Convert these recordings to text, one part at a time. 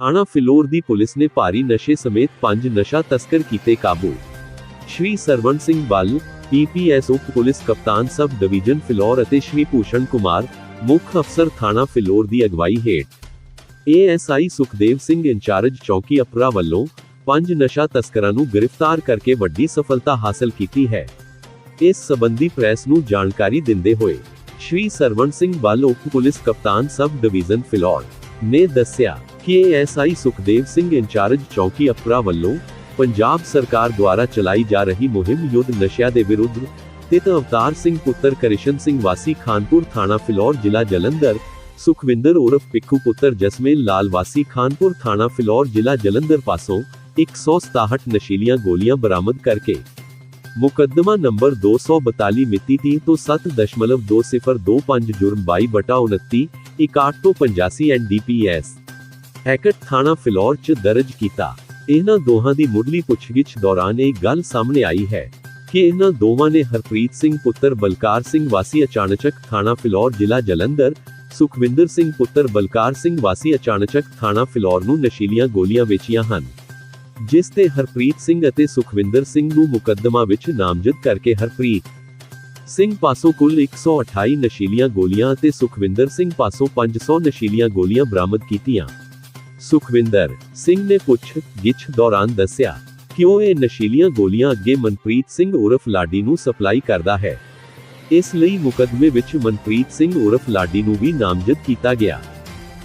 ਥਾਣਾ ਫਿਲੌਰ ਦੀ ਪੁਲਿਸ ਨੇ ਭਾਰੀ ਨਸ਼ੇ ਸਮੇਤ ਪੰਜ ਨਸ਼ਾ ਤਸਕਰ ਕੀਤੇ ਕਾਬੂ। ਸ਼੍ਰੀ ਸਰਵਣ ਸਿੰਘ ਬੱਲ ਪੀਪੀਐਸ ਉਪ ਪੁਲਿਸ ਕਪਤਾਨ ਸਬ ਡਿਵੀਜ਼ਨ ਫਿਲੌਰ ਅਤੇ ਸ਼੍ਰੀ ਭੂਸ਼ਣ ਕੁਮਾਰ, ਮੁੱਖ ਅਫਸਰ ਥਾਣਾ ਫਿਲੌਰ ਦੀ ਅਗਵਾਈ ਹੇਠ। ਏਐਸਆਈ ਸੁਖਦੇਵ ਸਿੰਘ ਇੰਚਾਰਜ ਚੌਕੀ ਅਪਰਾ ਵੱਲੋਂ ਪੰਜ ਨਸ਼ਾ ਤਸਕਰਾਂ ਨੂੰ ਗ੍ਰਿਫਤਾਰ ਕਰਕੇ ਵੱਡੀ ਸਫਲਤਾ ਹਾਸਲ ਕੀਤੀ ਹੈ। ਇਸ ਸਬੰਧੀ ਪ੍ਰੈਸ ਨੂੰ ਜਾਣਕਾਰੀ ਦਿੰਦੇ ਹੋਏ ਸ਼੍ਰੀ ਸਰਵਣ ਸਿੰਘ ਬੱਲ ਉਪ ਪੁਲਿਸ ਕਪਤਾਨ ਸਬ ਡਿਵੀਜ਼ਨ ਫਿਲੌਰ ਨੇ ਦੱਸਿਆ ਕਿ ਸੁਖਦੇਵ ਸਿੰਘ ਇੰਚਾਰਜ ਚੌਕੀ ਅਪਰਾ ਵੱਲੋਂ ਪੰਜਾਬ ਸਰਕਾਰ ਦੁਆਰਾ ਚਲਾਈ ਜਾ ਰਹੀ ਮੁਹਿੰਮ ਯੁੱਧ ਨਸ਼ਿਆਂ ਦੇ ਵਿਰੁੱਧ ਤਿਤ ਅਵਤਾਰ ਸਿੰਘ ਪੁੱਤਰ ਕ੍ਰਿਸ਼ਨ ਸਿੰਘ ਵਾਸੀ ਖਾਨਪੁਰ ਥਾਣਾ ਫਿਲੌਰ ਜ਼ਿਲ੍ਹਾ ਜਲੰਧਰ ਸੁਖਵਿੰਦਰ ਉਰਫ ਪਿੱਖੂ ਪੁੱਤਰ ਜਸਮੇਲ ਲਾਲ ਵਾਸੀ ਖਾਨਪੁਰ ਥਾਣਾ ਫਿਲੌਰ ਜ਼ਿਲ੍ਹਾ ਜਲੰਧਰ ਪਾਸੋਂ 167 ਨਸ਼ੀਲੀਆਂ ਗੋਲੀਆਂ ਬਰਾਮਦ ਕਰਕੇ ਮੁਕੱਦਮਾ ਨੰਬਰ 242 ਮਿਤੀ 30 ਤੋਂ 7.2025 ਜੁਰਮ 22 ਬਟਾ 29 61 ਤੋਂ 85 ਐਨਡੀਪੀਐਸ ਹੈਕਟ ਥਾਣਾ ਫਿਲੌਰ ਚ ਦਰਜ ਕੀਤਾ। ਇਹਨਾਂ ਦੋਹਾਂ ਦੀ ਮੁੱਢਲੀ ਪੁੱਛਗਿੱਛ ਦੌਰਾਨ ਇਹ ਗੱਲ ਸਾਹਮਣੇ ਆਈ ਹੈ ਕਿ ਇਹਨਾਂ ਦੋਵਾਂ ਨੇ ਹਰਪ੍ਰੀਤ ਸਿੰਘ ਪੁੱਤਰ ਬਲਕਾਰ ਸਿੰਘ ਵਾਸੀ ਅਚਾਨਚਕ ਥਾਣਾ ਫਿਲੌਰ ਜ਼ਿਲ੍ਹਾ ਜਲੰਧਰ, ਸੁਖਵਿੰਦਰ ਸਿੰਘ ਪੁੱਤਰ ਬਲਕਾਰ ਸਿੰਘ ਵਾਸੀ ਅਚਾਨਚਕ ਥਾਣਾ ਫਿਲੌਰ ਨੂੰ ਨਸ਼ੀਲੀਆਂ ਗੋਲੀਆਂ ਵੇਚੀਆਂ ਹਨ। ਜਿਸ ਤੇ ਹਰਪ੍ਰੀਤ ਸਿੰਘ ਅਤੇ ਸੁਖਵਿੰਦਰ ਸਿੰਘ ਨੂੰ ਮੁਕੱਦਮਾ ਵਿੱਚ ਨਾਮਜ਼ਦ ਕਰਕੇ ਹਰਪ੍ਰੀਤ ਸਿੰਘ ਪਾਸੋਂ ਕੁੱਲ 128 ਨਸ਼ੀਲੀਆਂ ਗੋਲੀਆਂ ਅਤੇ ਸੁਖਵਿੰਦਰ ਸਿੰਘ ਪਾਸੋਂ 500 ਨਸ਼ੀਲੀਆਂ ਗੋਲੀਆਂ ਬਰਾਮਦ ਕੀਤੀਆਂ। ਸੁਖਵਿੰਦਰ ਸਿੰਘ ਨੇ ਪੁੱਛ, ਗਿੱਛ ਦੌਰਾਨ ਦੱਸਿਆ ਕਿ ਉਹ ਇਹ ਨਸ਼ੀਲੀਆਂ ਗੋਲੀਆਂ ਅੱਗੇ ਮਨਪ੍ਰੀਤ ਸਿੰਘ ਉਰਫ ਲਾਡੀ ਨੂੰ ਸਪਲਾਈ ਕਰਦਾ ਹੈ? ਇਸ ਲਈ ਮੁਕੱਦਮੇ ਵਿੱਚ ਮਨਪ੍ਰੀਤ ਸਿੰਘ ਉਰਫ ਲਾਡੀ ਨੂੰ ਵੀ ਨਾਮਜ਼ਦ ਕੀਤਾ ਗਿਆ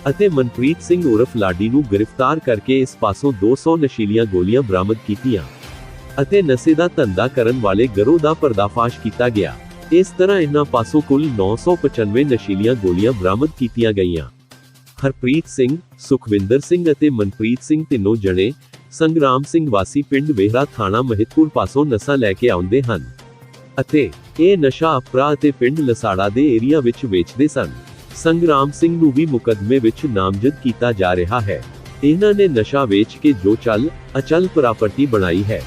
ਅਤੇ ਮਨਪ੍ਰੀਤ ਸਿੰਘ ਉਰਫ ਲਾਡੀ ਨੂੰ ਗ੍ਰਿਫਤਾਰ ਕਰਕੇ ਇਸ ਪਾਸੋਂ 200 ਨਸ਼ੀਲੀਆਂ ਗੋਲੀਆਂ ਬਰਾਮਦ ਕੀਤੀਆਂ ਅਤੇ ਨਸ਼ੇ ਦਾ ਧੰਦਾ ਕਰਨ ਵਾਲੇ ਗਰੋਹ ਦਾ ਪਰਦਾਫਾਸ਼ ਕੀਤਾ ਗਿਆ। ਇਸ ਤਰ੍ਹਾਂ ਇਹਨਾਂ ਪਾਸੋਂ ਕੁੱਲ 995 ਨਸ਼ੀਲੀਆਂ ਗੋਲੀਆਂ ਬਰਾਮਦ ਕੀਤੀਆਂ ਗਈਆਂ। ਹਰਪ੍ਰੀਤ ਸਿੰਘ, ਸੁਖਵਿੰਦਰ ਸਿੰਘ ਅਤੇ ਮਨਪ੍ਰੀਤ ਸਿੰਘ ਤਿੰਨੋਂ ਜਣੇ ਸੰਗਰਾਮ ਸਿੰਘ ਵਾਸੀ ਪਿੰਡ ਵੇਹਰਾ ਥਾਣਾ ਮਹਿਤਪੁਰ ਪਾਸੋਂ ਨਸ਼ਾ ਲੈ ਕੇ ਆਉਂਦੇ ਹਨ ਅਤੇ ਇਹ ਨਸ਼ਾ ਅਪਰਾ ਅਤੇ ਪਿੰਡ ਲਸਾੜਾ ਦੇ ਏਰੀਆ ਵਿੱਚ ਵੇਚਦੇ ਸਨ। ਸੰਗਰਾਮ ਸਿੰਘ ਨੂੰ ਵੀ ਮੁਕੱਦਮੇ ਵਿੱਚ ਨਾਮਜ਼ਦ ਕੀਤਾ ਜਾ ਰਿਹਾ ਹੈ। ਇਹਨਾਂ ਨੇ ਨਸ਼ਾ ਵੇਚ ਕੇ ਜੋ ਚੱਲ ਅਚਲ ਪ੍ਰਾਪਰਟੀ ਬਣਾਈ ਹੈ।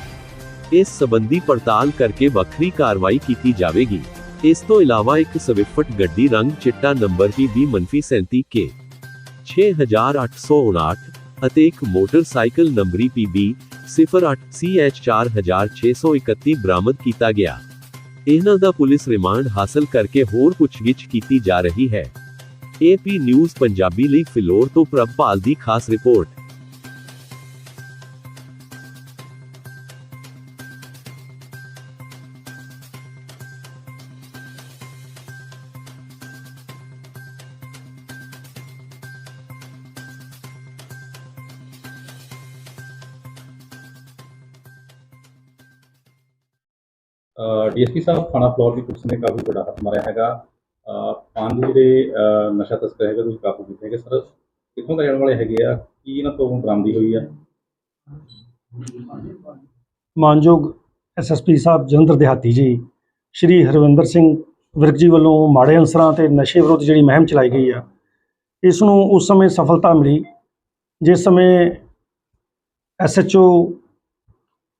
ਇਸ ਸੰਬੰਧੀ ਪੜਤਾਲ ਕਰਕੇ ਵੱਖਰੀ ਕਾਰਵਾਈ ਕੀਤੀ ਜਾਵੇਗੀ। ਇਸ ਤੋਂ ਇਲਾਵਾ ਇੱਕ ਸਵਿਫਟ ਗੱਡੀ ਰੰਗ ਚਿੱਟਾ ਨੰਬਰ PB-37 ਕੇ 6859 ਅਤੇ ਇੱਕ ਮੋਟਰਸਾਈਕਲ ਨੰਬਰੀ PB 08 CH 4631 ਬਰਾਮਦ ਕੀਤਾ ਗਿਆ। ਇਹਨਾਂ ਦਾ ਪੁਲਿਸ ਰਿਮਾਂਡ ਹਾਸਲ ਕਰਕੇ ਹੋਰ ਪੁੱਛਗਿੱਛ ਕੀਤੀ ਜਾ ਰਹੀ ਹੈ। ਏਪੀ ਨਿਊਜ਼ ਪੰਜਾਬੀ ਲਈ ਫਿਲੌਰ ਤੋਂ ਪ੍ਰਭਪਾਲ ਦੀ ਖਾਸ ਰਿਪੋਰਟ। ਡੀਐਸਪੀ ਸਾਹਿਬ ਥਾਣਾ ਫਲੋਰ ਦੀ ਪੁਲਿਸ ਨੇ ਕਾਫੀ ਵੱਡਾ ਹੱਥ ਮਾਰਿਆ ਹੈਗਾ। ਅਹ ਪੰਜ ਜਿਹੜੇ ਨਸ਼ਾ ਤਸਕਰ ਹੈਗੇ, ਤੁਸੀਂ ਕਾਬੂ ਕੀਤੇ ਹੈਗੇ। ਸਰ, ਕਿੱਥੋਂ ਦੇ ਰਹਿਣ ਵਾਲੇ ਹੈਗੇ ਆ? ਕੀ ਇਹਨਾਂ ਤੋਂ ਬਰਾਮਦੀ ਹੋਈ ਆ? ਮਾਨਯੋਗ ਐਸਐਸਪੀ ਸਾਹਿਬ, ਜਲੰਧਰ ਦਿਹਾਤੀ ਜੀ, ਸ਼੍ਰੀ ਹਰਵਿੰਦਰ ਸਿੰਘ ਵਿਰਕ ਜੀ ਵੱਲੋਂ ਮਾੜੇ ਅਨਸਰਾਂ ਤੇ ਨਸ਼ੇ ਵਿਰੁੱਧ ਜਿਹੜੀ ਮੁਹਿੰਮ ਚਲਾਈ ਗਈ ਆ, ਇਸ ਨੂੰ ਉਸ ਸਮੇਂ ਸਫਲਤਾ ਮਿਲੀ, ਜਿਸ ਸਮੇਂ ਐਸਐਚਓ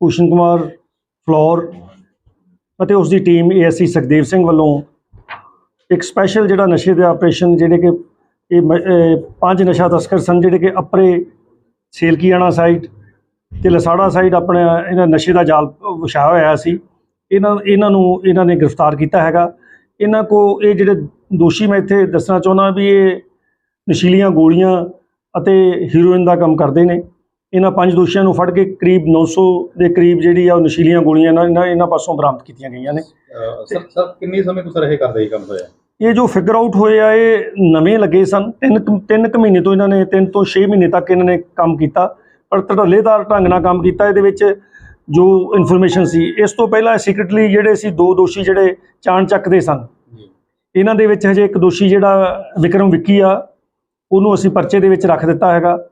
ਭੂਸ਼ਣ ਕੁਮਾਰ ਫਲੋਰ ਅਤੇ ਉਸ ਦੀ ਟੀਮ ਏਐਸਸੀ ਸੁਖਦੇਵ ਸਿੰਘ ਵੱਲੋਂ ਇੱਕ ਸਪੈਸ਼ਲ ਜਿਹੜਾ ਨਸ਼ੇ ਦੇ ਆਪਰੇਸ਼ਨ ਜਿਹੜੇ ਕਿ ਇਹ ਮ- ਪੰਜ ਨਸ਼ਾ ਤਸਕਰ ਸਨ, ਜਿਹੜੇ ਕਿ ਅਪਰੇ ਸੇਲਕੀਆਣਾ ਸਾਈਡ ਤੇ ਲਸਾੜਾ ਸਾਈਡ ਆਪਣੇ ਇਹਨਾਂ ਨਸ਼ੇ ਦਾ ਜਾਲ ਵਿਛਾਇਆ ਹੋਇਆ ਸੀ। ਇਹਨਾਂ ਇਹਨਾਂ ਨੂੰ, ਇਹਨਾਂ ਨੇ ਗ੍ਰਿਫਤਾਰ ਕੀਤਾ ਹੈਗਾ। ਇਹਨਾਂ ਕੋ ਇਹ ਜਿਹੜੇ ਦੋਸ਼ੀ ਮੈਂ ਇੱਥੇ ਦੱਸਣਾ ਚਾਹੁੰਦਾ ਵੀ ਇਹ ਨਸ਼ੀਲੀਆਂ ਗੋਲੀਆਂ ਅਤੇ ਹੀਰੋਇਨ ਦਾ ਕੰਮ ਕਰਦੇ ਨੇ। ਇਹਨਾਂ ਪੰਜ ਦੋਸ਼ੀਆਂ ਨੂੰ ਫੜ ਕੇ ਕਰੀਬ 900 ਦੇ ਕਰੀਬ ਜਿਹੜੀ ਆ ਉਹ ਨਸ਼ੀਲੀਆਂ ਗੋਲੀਆਂ ਇਹਨਾਂ- ਇਹਨਾਂ ਇਹਨਾਂ ਪਾਸੋਂ ਬਰਾਮਦ ਕੀਤੀਆਂ ਗਈਆਂ ਨੇ। ਸਰ ਸਰ ਕਿੰਨੇ ਸਮੇਂ ਤੋਂ ਸਰ ਇਹ ਕਰਦੇ ਇਹ ਕੰਮ ਹੋਇਆ? ਇਹ ਜੋ ਫਿਗਰ ਆਊਟ ਹੋਏ ਆ ਇਹ ਨਵੇਂ ਲੱਗੇ ਸਨ। ਤਿੰਨ ਤਿੰਨ ਕੁ ਮਹੀਨੇ ਤੋਂ ਇਹਨਾਂ ਨੇ ਤਿੰਨ ਤੋਂ 6 ਮਹੀਨੇ ਤੱਕ ਇਹਨਾਂ ਨੇ ਕੰਮ ਕੀਤਾ। ਪਰ ਧੜੱਲੇਦਾਰ ਢੰਗ ਨਾਲ ਕੰਮ ਕੀਤਾ। ਇਹਦੇ ਵਿੱਚ ਜੋ ਇਨਫੋਰਮੇਸ਼ਨ ਸੀ ਇਸ ਤੋਂ ਪਹਿਲਾਂ ਸੀਕ੍ਰੀਟਲੀ ਜਿਹੜੇ ਸੀ ਦੋ ਦੋਸ਼ੀ ਜਿਹੜੇ ਚਾਣ ਚੱਕਦੇ ਸਨ। ਇਹਨਾਂ ਦੇ ਵਿੱਚ ਹਜੇ ਇੱਕ ਦੋਸ਼ੀ ਜਿਹੜਾ ਵਿਕਰਮ ਵਿੱਕੀ ਆ ਉਹਨੂੰ ਅਸੀਂ ਪਰਚੇ ਦੇ ਵਿੱਚ ਰੱਖ ਦਿੱਤਾ ਹੈਗਾ।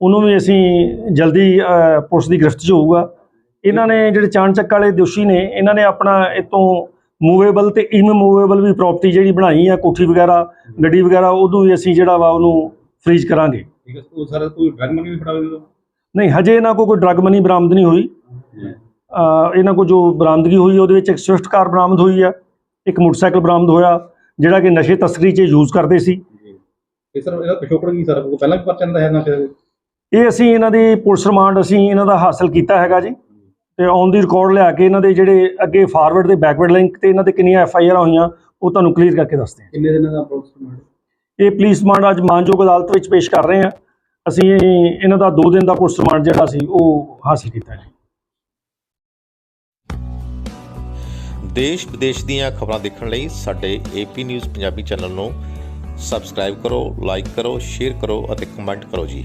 ਉਹਨੂੰ ਵੀ ਅਸੀਂ ਜਲਦੀ ਪੁਲਿਸ ਦੀ ਗ੍ਰਿਫਤ 'ਚ ਹੋਊਗਾ। ਇਹਨਾਂ ਨੇ ਜਿਹੜੇ ਚਾਣਚੱਕ ਵਾਲੇ ਦੋਸ਼ੀ ਨੇ ਇਹਨਾਂ ਨੇ ਆਪਣਾ ਇਤੋਂ ਮੂਵੇਬਲ ਤੇ ਇਨਮੂਵੇਬਲ ਵੀ ਪ੍ਰਾਪਰਟੀ ਜਿਹੜੀ ਬਣਾਈ ਆ ਕੋਠੀ ਵਗੈਰਾ ਗੱਡੀ ਵਗੈਰਾ ਉਦੋਂ ਵੀ ਅਸੀਂ ਜਿਹੜਾ ਵਾ ਉਹਨੂੰ ਫ੍ਰੀਜ਼ ਕਰਾਂਗੇ। ਠੀਕ ਹੈ ਉਹ ਸਰ ਕੋਈ ਡਰਗ ਮਨੀ ਵੀ ਫੜਾ ਦਿੰਦੇ ਨਹੀਂ ਹਜੇ ਇਹਨਾਂ ਕੋਲ ਕੋਈ ਡਰਗ ਮਨੀ ਬਰਾਮਦ ਨਹੀਂ ਹੋਈ। ਇਹਨਾਂ ਕੋਲ ਜੋ ਬਰਾਮਦਗੀ ਹੋਈ ਉਹਦੇ ਵਿੱਚ ਇੱਕ ਸਵਿਫਟ ਕਾਰ ਬਰਾਮਦ ਹੋਈ ਆ ਇੱਕ ਮੋਟਰਸਾਈਕਲ ਬਰਾਮਦ ਹੋਇਆ ਜਿਹੜਾ ਕਿ ਨਸ਼ੇ ਤਸਕਰੀ 'ਚ ਯੂਜ਼ ਕਰਦੇ ਸੀ। ਤੇ ਸਰ ਇਹਦਾ ਪਿਛੋਕੜ ਕੀ ਸਰ? ਪਹਿਲਾਂ ਵੀ ਪਰਚਾ ਹੁੰਦਾ ਹੈ ਨਾ ਇਹ ਅਸੀਂ ਇਹਨਾਂ ਦੀ ਪੁਲਿਸ ਰਿਮਾਂਡ ਅਸੀਂ ਇਹਨਾਂ ਦਾ ਹਾਸਲ ਕੀਤਾ ਹੈਗਾ ਜੀ। ਤੇ ਔਨ ਦੀ ਰਿਕਾਰਡ ਲਿਆ ਕੇ ਇਹਨਾਂ ਦੇ ਜਿਹੜੇ ਅੱਗੇ ਫਾਰਵਰਡ ਤੇ ਬੈਕਵਰਡ ਲਿੰਕ ਤੇ ਇਹਨਾਂ ਦੇ ਕਿੰਨੀਆਂ ਐਫ ਆਈ ਆਰ ਹੋਈਆਂ ਉਹ ਤੁਹਾਨੂੰ ਕਲੀਅਰ ਕਰਕੇ ਦੱਸਦੇ ਹਾਂ। ਕਿੰਨੇ ਦਿਨਾਂ ਦਾ ਪੁਲਿਸ ਰਿਮਾਂਡ? ਇਹ ਪੁਲਿਸ ਰਿਮਾਂਡ ਅੱਜ ਮਾਨਯੋਗ ਅਦਾਲਤ ਵਿੱਚ ਪੇਸ਼ ਕਰ ਰਹੇ ਹਾਂ। ਅਸੀਂ ਇਹਨਾਂ ਦਾ 2 ਦਿਨ ਦਾ ਪੁਲਿਸ ਰਿਮਾਂਡ ਜਿਹੜਾ ਸੀ ਉਹ ਹਾਸਲ ਕੀਤਾ ਜੀ। ਦੇਸ਼ ਵਿਦੇਸ਼ ਦੀਆਂ ਖਬਰਾਂ ਦੇਖਣ ਲਈ ਸਾਡੇ ਏਪੀ ਨਿਊਜ਼ ਪੰਜਾਬੀ ਚੈਨਲ ਨੂੰ ਸਬਸਕ੍ਰਾਈਬ ਕਰੋ ਲਾਈਕ ਕਰੋ ਸ਼ੇਅਰ ਕਰੋ ਅਤੇ ਕਮੈਂਟ ਕਰੋ ਜੀ।